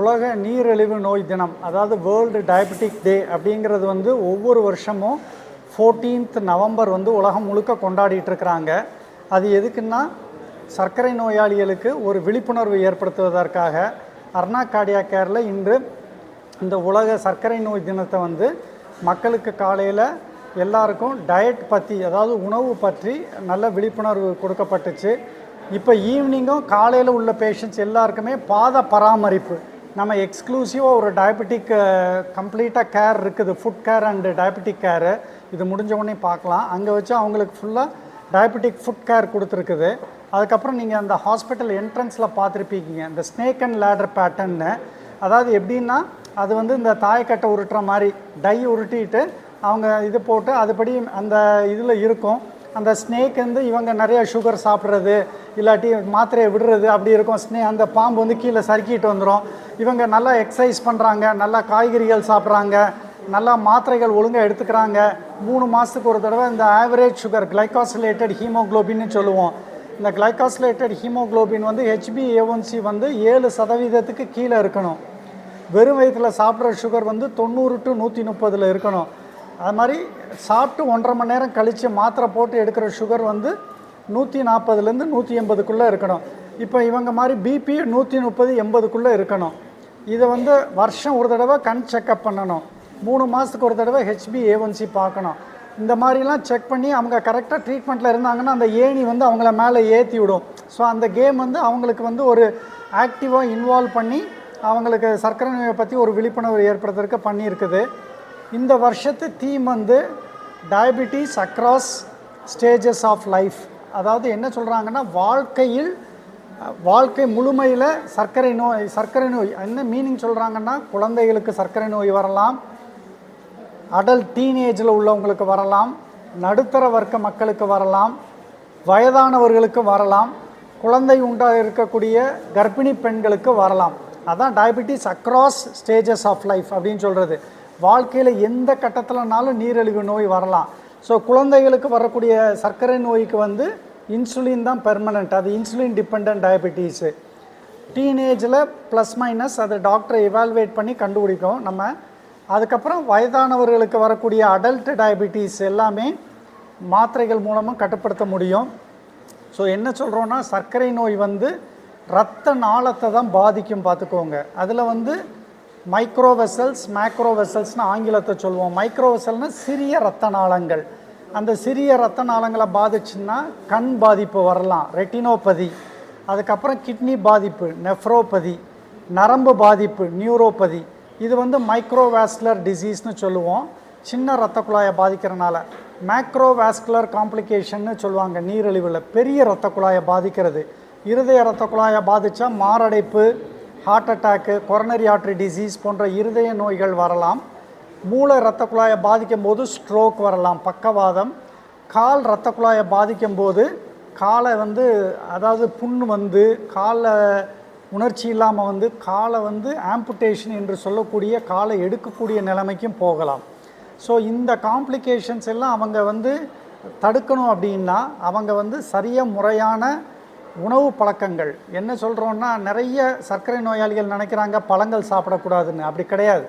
உலக நீரிழிவு நோய் தினம் அதாவது வேர்ல்டு டயபெட்டிக் டே அப்படிங்கிறது வந்து ஒவ்வொரு வருஷமும் 14th நவம்பர் வந்து உலகம் முழுக்க கொண்டாடிட்டு இருக்கிறாங்க. அது எதுக்குன்னா சர்க்கரை நோயாளிகளுக்கு ஒரு விழிப்புணர்வு ஏற்படுத்துவதற்காக. அர்ணா கார்டியா கேரில் இன்று இந்த உலக சர்க்கரை நோய் தினத்தை வந்து மக்களுக்கு காலையில் எல்லாருக்கும் டயட் பற்றி அதாவது உணவு பற்றி நல்ல விழிப்புணர்வு கொடுக்கப்பட்டுச்சு. இப்போ ஈவினிங்கும் காலையில் உள்ள பேஷண்ட்ஸ் எல்லாருக்குமே பாத பராமரிப்பு நம்ம எக்ஸ்க்ளூசிவாக ஒரு டயபெட்டிக் கம்ப்ளீட்டாக கேர் இருக்குது. Foot care and diabetic care இது முடிஞ்ச உடனே பார்க்கலாம். அங்கே வச்சு அவங்களுக்கு ஃபுல்லாக டயபெட்டிக் ஃபுட் கேர் கொடுத்துருக்குது. அதுக்கப்புறம் நீங்கள் அந்த ஹாஸ்பிட்டல் என்ட்ரன்ஸில் பார்த்துருப்பீங்க. இந்த ஸ்னேக் அண்ட் லேடர் பேட்டர்ன்னு அதாவது எப்படின்னா அது வந்து இந்த தாயக்கட்டை உருட்டுற மாதிரி டை உருட்டிட்டு அவங்க இது போட்டு அதுபடி அந்த இதில் இருக்கும். அந்த ஸ்னேக் வந்து இவங்க நிறையா சுகர் சாப்பிட்றது. இல்லாட்டி மாத்திரையை விடுறது அப்படி இருக்கும். ஸ்னே அந்த பாம்பு வந்து கீழே சறுக்கிட்டு வந்துடும் இவங்க நல்லா எக்ஸசைஸ் பண்ணுறாங்க நல்லா காய்கறிகள் சாப்பிட்றாங்க நல்லா மாத்திரைகள் ஒழுங்காக எடுத்துக்கிறாங்க. மூணு மாதத்துக்கு ஒரு தடவை இந்த ஆவரேஜ் சுகர் கிளைகாசிலேட்டட் ஹீமோக்ளோபின்னு சொல்லுவோம். இந்த கிளைகாசிலேட்டட் ஹீமோக்ளோபின் வந்து ஹெச்பிஏஒன்சி வந்து ஏழு சதவீதத்துக்கு கீழே இருக்கணும். வெறும் வயிற்றில் சாப்பிட்ற சுகர் வந்து தொண்ணூறு டு நூற்றி முப்பதில் இருக்கணும். அது மாதிரி சாப்பிட்டு ஒன்றரை மணி நேரம் கழித்து மாத்திரை போட்டு எடுக்கிற சுகர் வந்து நூற்றி நாற்பதுலேருந்து நூற்றி எண்பதுக்குள்ளே இருக்கணும். இப்போ இவங்க மாதிரி பிபி நூற்றி முப்பது எண்பதுக்குள்ளே இருக்கணும். இதை வந்து வருஷம் ஒரு தடவை கண் செக்கப் பண்ணணும். மூணு மாதத்துக்கு ஒரு தடவை ஹெச்பி ஏஒன்சி பார்க்கணும். இந்த மாதிரிலாம் செக் பண்ணி அவங்க கரெக்டாக ட்ரீட்மெண்ட்டில் இருந்தாங்கன்னா அந்த ஏணி வந்து அவங்கள மேலே ஏற்றி விடும். ஸோ அந்த கேம் வந்து அவங்களுக்கு வந்து ஒரு ஆக்டிவாக இன்வால்வ் பண்ணி அவங்களுக்கு சர்க்கரை நோயை பற்றி ஒரு விழிப்புணர்வு ஏற்படுத்துறதுக்கு பண்ணியிருக்குது. இந்த வருஷத்து தீம் வந்து diabetes across stages of life அதாவது என்ன சொல்கிறாங்கன்னா வாழ்க்கையில் வாழ்க்கை முழுமையில் சர்க்கரை நோய் சர்க்கரை நோய் என்ன மீனிங் சொல்கிறாங்கன்னா குழந்தைகளுக்கு சர்க்கரை நோய் வரலாம் அடல்ட் டீனேஜில் உள்ளவங்களுக்கு வரலாம் நடுத்தர வர்க்க மக்களுக்கு வரலாம் வயதானவர்களுக்கு வரலாம் குழந்தை உண்டாக இருக்கக்கூடிய கர்ப்பிணி பெண்களுக்கு வரலாம். அதான் diabetes across stages of life அப்படின்னு சொல்கிறது வாழ்க்கையில் எந்த கட்டத்திலனாலும் நீரிழிவு நோய் வரலாம். ஸோ குழந்தைகளுக்கு வரக்கூடிய சர்க்கரை நோய்க்கு வந்து இன்சுலின் தான் பெர்மனண்ட் அது இன்சுலின் டிபெண்ட் டயபிட்டிஸு டீனேஜில் ப்ளஸ் மைனஸ் அதை டாக்டரை இவால்வேட் பண்ணி கண்டுபிடிக்கும். நம்ம அதுக்கப்புறம் வயதானவர்களுக்கு வரக்கூடிய அடல்ட் டயபிட்டிஸ் எல்லாமே மாத்திரைகள் மூலமாக கட்டுப்படுத்த முடியும். ஸோ என்ன சொல்கிறோன்னா சர்க்கரை நோய் வந்து ரத்த நாளத்தை தான் பாதிக்கும் பார்த்துக்கோங்க. அதில் வந்து மைக்ரோ வெசல்ஸ் மேக்ரோ வெசல்ஸ்னு ஆங்கிலத்தை சொல்லுவோம் மைக்ரோ வெசல்னா சிறிய ரத்த நாளங்கள் அந்த சிறிய ரத்த நாளங்களை பாதிச்சுன்னா கண் பாதிப்பு வரலாம் ரெட்டினோபதி. அதுக்கப்புறம் கிட்னி பாதிப்பு நெஃப்ரோபதி. நரம்பு பாதிப்பு நியூரோபதி. இது வந்து மைக்ரோவேஸ்குலர் டிசீஸ்னு சொல்லுவோம். சின்ன ரத்த குழாயை பாதிக்கிறனால. மேக்ரோவேஸ்குலர் காம்ப்ளிகேஷன்னு சொல்லுவாங்க நீரிழிவில். பெரிய ரத்த குழாயை பாதிக்கிறது. இருதய ரத்த குழாயை பாதித்தா மாரடைப்பு heart attack coronary artery disease போன்ற இருதய நோய்கள் வரலாம். மூளை ரத்த குழாயை பாதிக்கும் போது ஸ்ட்ரோக் வரலாம் பக்கவாதம். கால் ரத்த குழாயை பாதிக்கும் போது காலை வந்து அதாவது புண்ணு வந்து காலை உணர்ச்சி இல்லாமல் வந்து காலை வந்து ஆம்புடேஷன் என்று சொல்லக்கூடிய காலை எடுக்கக்கூடிய நிலைமைக்கும் போகலாம். ஸோ இந்த காம்ப்ளிகேஷன்ஸ் எல்லாம் அவங்க வந்து தடுக்கணும் அப்படின்னா அவங்க வந்து சரிய முறையான உணவு பழக்கங்கள். என்ன சொல்கிறோன்னா நிறைய சர்க்கரை நோயாளிகள் நினைக்கிறாங்க பழங்கள் சாப்பிடக்கூடாதுன்னு. அப்படி கிடையாது.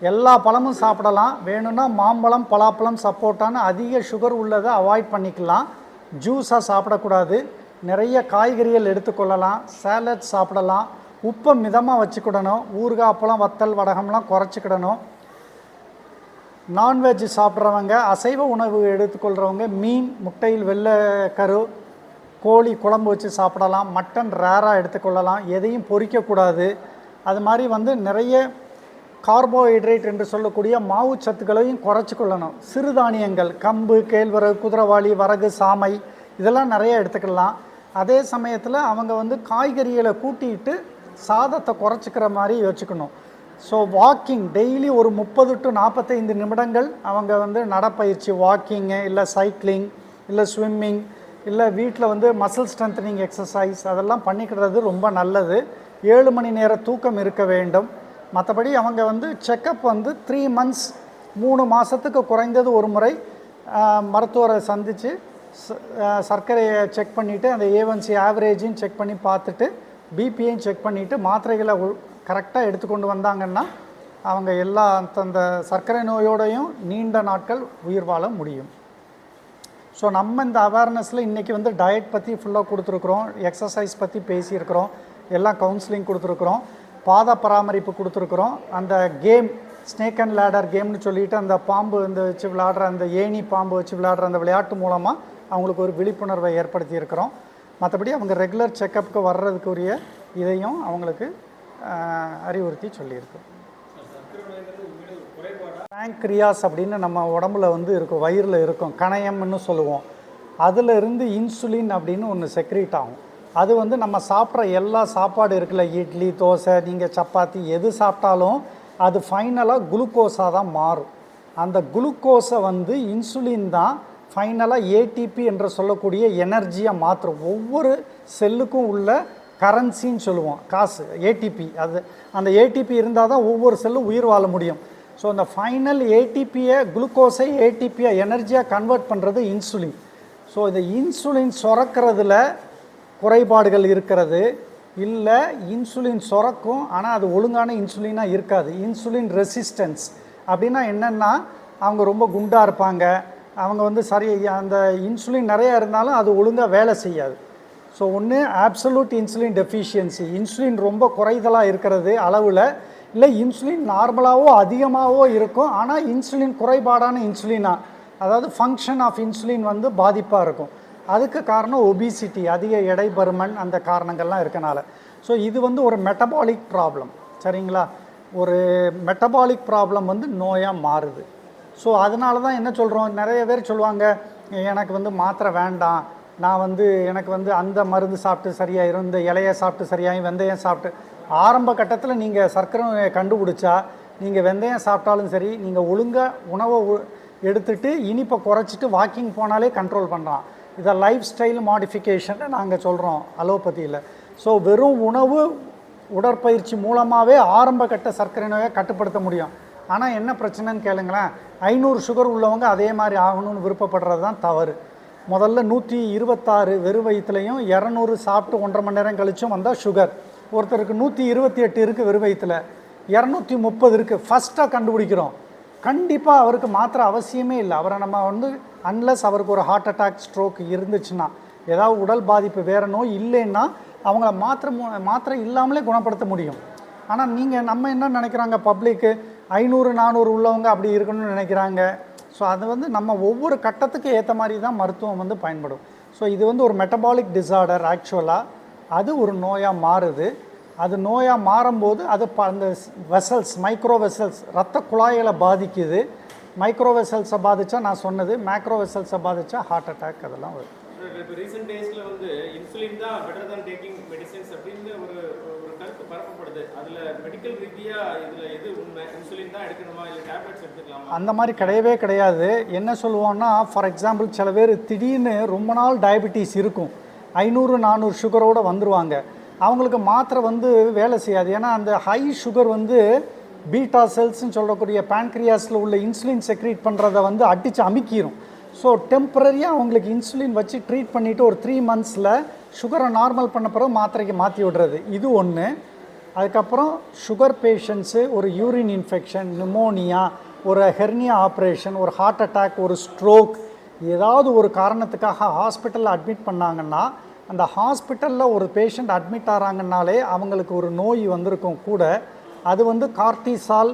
எல்லா பழமும் சாப்பிடலாம். வேணும்னா மாம்பழம் பலாப்பழம் சப்போட்டான்னு அதிக சுகர் உள்ளதை அவாய்ட் பண்ணிக்கலாம். ஜூஸாக சாப்பிடக்கூடாது. நிறைய காய்கறிகள் எடுத்துக்கொள்ளலாம். சேலட் சாப்பிடலாம். உப்பை மிதமாக வச்சுக்கிடணும். ஊறுகாய் அப்பளம் வத்தல் வடகம்லாம் குறைச்சிக்கிடணும். நான்வெஜ் சாப்பிட்றவங்க அசைவ உணவு எடுத்துக்கொள்கிறவங்க மீன் முட்டையில் வெள்ளை கரு கோழி குழம்பு வச்சு சாப்பிடலாம் மட்டன் ரேராக எடுத்துக்கொள்ளலாம் எதையும் பொறிக்கக்கூடாது. அது மாதிரி வந்து நிறைய கார்போஹைட்ரேட் என்று சொல்லக்கூடிய மாவு சத்துக்களையும் குறைச்சி கொள்ளணும் சிறுதானியங்கள் கம்பு கேழ்வரகு குதிரவாளி வரகு சாமை இதெல்லாம் நிறைய எடுத்துக்கலாம். அதே சமயத்தில் அவங்க வந்து காய்கறிகளை கூட்டிட்டு சாதத்தை குறைச்சிக்கிற மாதிரி வச்சுக்கணும். ஸோ வாக்கிங் டெய்லி ஒரு முப்பது டு நாற்பத்தைந்து நிமிடங்கள் அவங்க வந்து நடப்பயிற்சி வாக்கிங்கு இல்லை சைக்கிளிங் இல்லை ஸ்விம்மிங் இல்லை வீட்டில் வந்து மசில் ஸ்ட்ரென்தனிங் எக்ஸசைஸ் அதெல்லாம் பண்ணிக்கிறது ரொம்ப நல்லது. ஏழு மணி நேர தூக்கம் இருக்க வேண்டும். மற்றபடி அவங்க வந்து செக்கப் வந்து த்ரீ மந்த்ஸ் மூணு மாதத்துக்கு குறைந்தது ஒரு முறை மருத்துவரை சந்தித்து சர்க்கரையை செக் பண்ணிவிட்டு அந்த ஏவன்சி ஆவரேஜையும் செக் பண்ணி பார்த்துட்டு பிபியையும் செக் பண்ணிவிட்டு மாத்திரைகளை கரெக்டாக எடுத்துக்கொண்டு வந்தாங்கன்னா அவங்க எல்லா அந்த சர்க்கரை நோயோடையும் நீண்ட நாட்கள் உயிர் வாழ முடியும். ஸோ நம்ம இந்த அவேர்னஸில் இன்றைக்கி வந்து டயட் பற்றி ஃபுல்லாக கொடுத்துருக்குறோம் எக்ஸசைஸ் பற்றி பேசியிருக்கிறோம் எல்லாம் கவுன்சிலிங் கொடுத்துருக்குறோம் பாத பராமரிப்பு கொடுத்துருக்குறோம் அந்த கேம் ஸ்னேக் அண்ட் லேடர் கேம்னு சொல்லிட்டு அந்த பாம்பு இந்த வச்சு விளையாடுற அந்த ஏணி பாம்பு வச்சு விளையாடுற அந்த விளையாட்டு மூலமாக அவங்களுக்கு ஒரு விழிப்புணர்வை ஏற்படுத்தியிருக்கிறோம். மற்றபடி அவங்க ரெகுலர் செக்கப்புக்கு வர்றதுக்குரிய இதையும் அவங்களுக்கு அறிவுறுத்தி சொல்லியிருக்கோம் பேங்க்ரியாஸ் அப்படின்னு நம்ம உடம்புல வந்து இருக்கும் வயிறில் இருக்கும் கணையம்னு சொல்லுவோம். அதில் இருந்து இன்சுலின் அப்படின்னு ஒன்று செக்ரீட் ஆகும். அது வந்து நம்ம சாப்பிட்ற எல்லா சாப்பாடு இருக்குல்ல இட்லி தோசை நீங்கள் சப்பாத்தி எது சாப்பிட்டாலும் அது ஃபைனலாக குளுக்கோஸாக தான் மாறும். அந்த குளுக்கோஸை வந்து இன்சுலின் தான் ஃபைனலாக ஏடிபி என்று சொல்லக்கூடிய எனர்ஜியாக மாற்றும் ஒவ்வொரு செல்லுக்கும் உள்ள கரன்சின்னு சொல்லுவோம் காசு ஏடிபி அது அந்த ஏடிபி இருந்தால் தான் ஒவ்வொரு செல்லும் உயிர் வாழ முடியும். ஸோ அந்த ஃபைனல் ஏடிபியை குளுக்கோஸை ஏடிபியை எனர்ஜியாக கன்வெர்ட் பண்ணுறது இன்சுலின் ஸோ இந்த இன்சுலின் சுரக்கிறதுல குறைபாடுகள் இருக்கிறது. இல்லை இன்சுலின் சுரக்கும் ஆனால் அது ஒழுங்கான இன்சுலினாக இருக்காது. இன்சுலின் ரெசிஸ்டன்ஸ் அப்படின்னா என்னென்னா அவங்க ரொம்ப குண்டாக இருப்பாங்க. அவங்க வந்து சரி அந்த இன்சுலின் நிறையா இருந்தாலும் அது ஒழுங்காக வேலை செய்யாது. ஸோ ஒன்று ஆப்சலூட் இன்சுலின் டெஃபிஷியன்சி இன்சுலின் ரொம்ப குறைதலாக இருக்கிறது அளவில். இல்லை இன்சுலின் நார்மலாகவோ அதிகமாகவோ இருக்கும். ஆனால் இன்சுலின் குறைபாடான இன்சுலினா அதாவது ஃபங்க்ஷன் ஆஃப் இன்சுலின் வந்து பாதிப்பாக இருக்கும். அதுக்கு காரணம் ஒபிசிட்டி அதிக எடை பருமன் அந்த காரணங்கள்லாம் இருக்கனால. ஸோ இது வந்து ஒரு மெட்டபாலிக் ப்ராப்ளம் சரிங்களா? ஒரு மெட்டபாலிக் ப்ராப்ளம் வந்து நோயாக மாறுது. ஸோ அதனால தான் என்ன சொல்கிறோம் நிறைய பேர் சொல்லுவாங்க எனக்கு வந்து மாத்திரை வேண்டாம். நான் வந்து எனக்கு வந்து அந்த மருந்து சாப்பிட்டு சரியாயிரும் இந்த இலையை சாப்பிட்டு சரியாகி வெந்தயம் சாப்பிட்டு ஆரம்ப கட்டத்தில் நீங்கள் சர்க்கரை கண்டுபிடிச்சா நீங்கள் வெந்தயம் சாப்பிட்டாலும் சரி நீங்கள் ஒழுங்காக உணவை எடுத்துட்டு இனிப்பை குறைச்சிட்டு வாக்கிங் போனாலே கண்ட்ரோல் பண்ணலாம் இதை லைஃப் ஸ்டைல் மாடிஃபிகேஷன்னு நாங்கள் சொல்கிறோம் அலோபதியில். ஸோ வெறும் உணவு உடற்பயிற்சி மூலமாகவே ஆரம்ப கட்ட சர்க்கரை நோயை கட்டுப்படுத்த முடியும். ஆனால் என்ன பிரச்சனைன்னு கேளுங்களேன். ஐநூறு சுகர் உள்ளவங்க அதே மாதிரி ஆகணும்னு விருப்பப்படுறது தான் தவறு. முதல்ல நூற்றி இருபத்தாறு வெறும் வயிற்றுலையும் இரநூறு சாப்பிட்டு ஒன்றரை மணி நேரம் கழிச்சும் வந்தால் சுகர் ஒருத்தருக்கு நூற்றி இருபத்தி எட்டு இருக்குது வெறுவயத்தில் இரநூத்தி முப்பது இருக்குது ஃபஸ்ட்டாக கண்டுபிடிக்கிறோம். கண்டிப்பாக அவருக்கு மாத்திரை அவசியமே இல்லை. அவரை நம்ம வந்து அன்லஸ் அவருக்கு ஒரு ஹார்ட் அட்டாக் ஸ்ட்ரோக் இருந்துச்சுன்னா ஏதாவது உடல் பாதிப்பு வேறு நோய் இல்லைன்னா அவங்கள மாத்திரை மூ- மாத்திரை இல்லாமலே குணப்படுத்த முடியும். ஆனால் நீங்கள் நம்ம என்ன நினைக்கிறாங்க பப்ளிக்கு ஐநூறு நானூறு உள்ளவங்க அப்படி இருக்கணும்னு நினைக்கிறாங்க. ஸோ அது வந்து நம்ம ஒவ்வொரு கட்டத்துக்கு ஏற்ற மாதிரி தான் மருத்துவம் வந்து பயன்படும். ஸோ இது வந்து ஒரு மெட்டபாலிக் டிசார்டர் ஆக்சுவலாக அது ஒரு நோயாக மாறுது. அது நோயாக மாறும்போது அது ப- அந்த வெசல்ஸ் மைக்ரோ வெசல்ஸ் ரத்த குழாய்களை பாதிக்குது. மைக்ரோ வெசல்ஸை பாதிச்சா நான் சொன்னது மேக்ரோ வெசல்ஸை பாதிச்சா ஹார்ட் அட்டாக் அதெல்லாம் வரும். இப்போ ரீசெண்ட் டேஸ்ல வந்து இன்சுலின் தான் பெட்டர் than டேக்கிங் மெடிசின்ஸ் அப்படின்னு ஒரு ஒரு கருத்து பரப்பப்படுது. அதுல மெடிக்கல் ரீதியா இதுல எது உண்மை? இன்சுலின் தான் எடுக்கணுமா? இல்ல டேப்லெட்ஸ் எடுத்துக்கலாமா? அந்த மாதிரி கிடையவே கிடையாது. என்ன சொல்லுவோம்னா ஃபார் எக்ஸாம்பிள் சில பேர் திடீர்னு ரொம்ப நாள் டயபிட்டிஸ் இருக்கும். ஐநூறு நானூறு சுகரோடு வந்துடுவாங்க அவங்களுக்கு மாத்திரை வந்து வேலை செய்யாது. ஏன்னா அந்த ஹை சுகர் வந்து பீட்டா செல்ஸ்ன்னு சொல்லக்கூடிய பேன்க்ரியாஸில் உள்ள இன்சுலின் செக்ரீட் பண்ணுறதை வந்து அடித்து அமுக்கிடும் ஸோ டெம்பரரியாக அவங்களுக்கு இன்சுலின் வச்சு ட்ரீட் பண்ணிவிட்டு ஒரு த்ரீ மந்த்ஸில் சுகரை நார்மல் பண்ண பிறகு மாத்திரைக்கு மாற்றி விடுறது. இது ஒன்று அதுக்கப்புறம் சுகர் பேஷண்ட்ஸு ஒரு யூரின் இன்ஃபெக்ஷன் நிமோனியா ஒரு ஹெர்னியா ஆப்ரேஷன் ஒரு ஹார்ட் அட்டாக் ஒரு ஸ்ட்ரோக் ஏதாவது ஒரு காரணத்துக்காக ஹாஸ்பிட்டலில் அட்மிட் பண்ணாங்கன்னா அந்த ஹாஸ்பிட்டலில் ஒரு பேஷண்ட் அட்மிட் ஆகிறாங்கன்னாலே அவங்களுக்கு ஒரு நோய் வந்திருக்கும் கூட. அது வந்து கார்டிசால்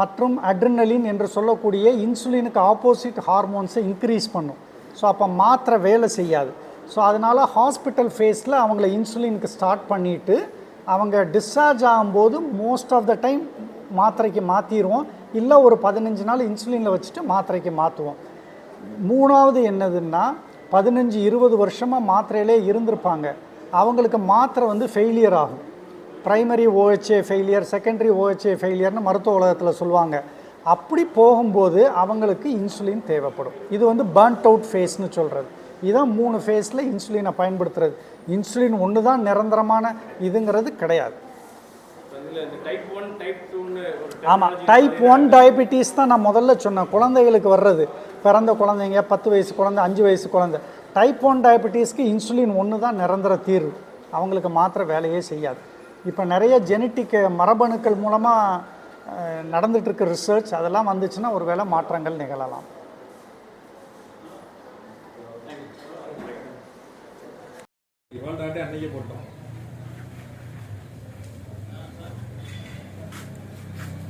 மற்றும் அட்ரினலின் என்று சொல்லக்கூடிய இன்சுலினுக்கு ஆப்போசிட் ஹார்மோன்ஸை இன்க்ரீஸ் பண்ணும். ஸோ அப்போ மாத்திரை வேலை செய்யாது. ஸோ அதனால் ஹாஸ்பிட்டல் ஃபேஸில் அவங்கள இன்சுலினுக்கு ஸ்டார்ட் பண்ணிவிட்டு அவங்க டிஸ்சார்ஜ் ஆகும்போது மோஸ்ட் ஆஃப் த டைம் மாத்திரைக்கு மாற்றிடுவோம் இல்லை ஒரு பதினஞ்சு நாள் இன்சுலினில் வச்சுட்டு மாத்திரைக்கு மாற்றுவோம் மூணாவது என்னதுன்னா பதினஞ்சு இருபது வருஷமாக மாத்திரையிலே இருந்திருப்பாங்க. அவங்களுக்கு மாத்திரை வந்து ஃபெயிலியர் ஆகும். Primary OHA failure secondary OHA failure மருத்துவ உலகத்தில் சொல்லுவாங்க. அப்படி போகும்போது அவங்களுக்கு இன்சுலின் தேவைப்படும். இது வந்து burnt அவுட் ஃபேஸ்னு சொல்கிறது இதான் மூணு ஃபேஸில் இன்சுலினை பயன்படுத்துறது. இன்சுலின் ஒன்று தான் நிரந்தரமான இதுங்கிறது கிடையாது. ஆமாம் டைப் ஒன் டயபிட்டிஸ் தான் நான் முதல்ல சொன்னேன். குழந்தைகளுக்கு வர்றது. பிறந்த குழந்தைங்க பத்து வயசு குழந்தை அஞ்சு வயசு குழந்தை. டைப் ஒன் டயபிட்டிஸ்க்கு இன்சுலின் ஒன்று தான் நிரந்தர தீர்வு. அவங்களுக்கு மாத்திரை வேலையே செய்யாது. இப்போ நிறைய ஜெனட்டிக் மரபணுக்கள் மூலமாக நடந்துகிட்ருக்க ரிசர்ச் அதெல்லாம் வந்துச்சுன்னா ஒரு வேளை மாற்றங்கள் நிகழலாம். அன்னைக்கே போட்டோம்.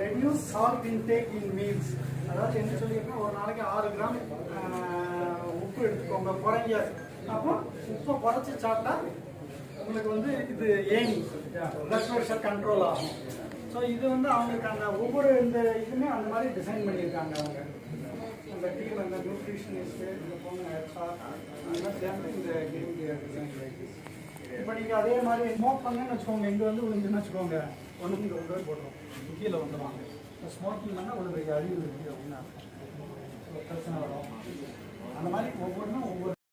Reduce salt intake in meals அதாவது என்ன சொல்லியிருக்கேன் ஒரு நாளைக்கு ஆறு கிராம் உப்பு எடுத்துக்கோங்க குறைங்க அப்போ உப்பை குறைச்சி சாப்பிட்டா உங்களுக்கு வந்து இது ஏனி பிளட் ப்ரெஷர் கண்ட்ரோல் ஆகும் ஸோ இது வந்து அவங்களுக்கு அந்த ஒவ்வொரு இந்த இதுவுமே அந்த மாதிரி டிசைன் பண்ணியிருக்காங்க அவங்க. அந்த டீம் அந்த நியூட்ரிஷனிஸ்ட்டு இந்த பொண்ணு ஹெச்ஆர் அதெல்லாம் சேர்ந்து இந்த கேம் டிசைன் இப்போ நீங்கள் அதே மாதிரி ஸ்மோக் பண்ணேன்னு வச்சுக்கோங்க இங்கே வந்து விழுந்துன்னு வச்சுக்கோங்க? ஒன்று இங்கே போய் போடுறோம் கீழே வந்துடுவாங்க ஸ்மோக்கிங் பண்ணால் உங்களுக்கு அறிவு இருக்குது அப்படின்னு பிரச்சனை வரும். அந்த மாதிரி ஒவ்வொன்றும் ஒவ்வொரு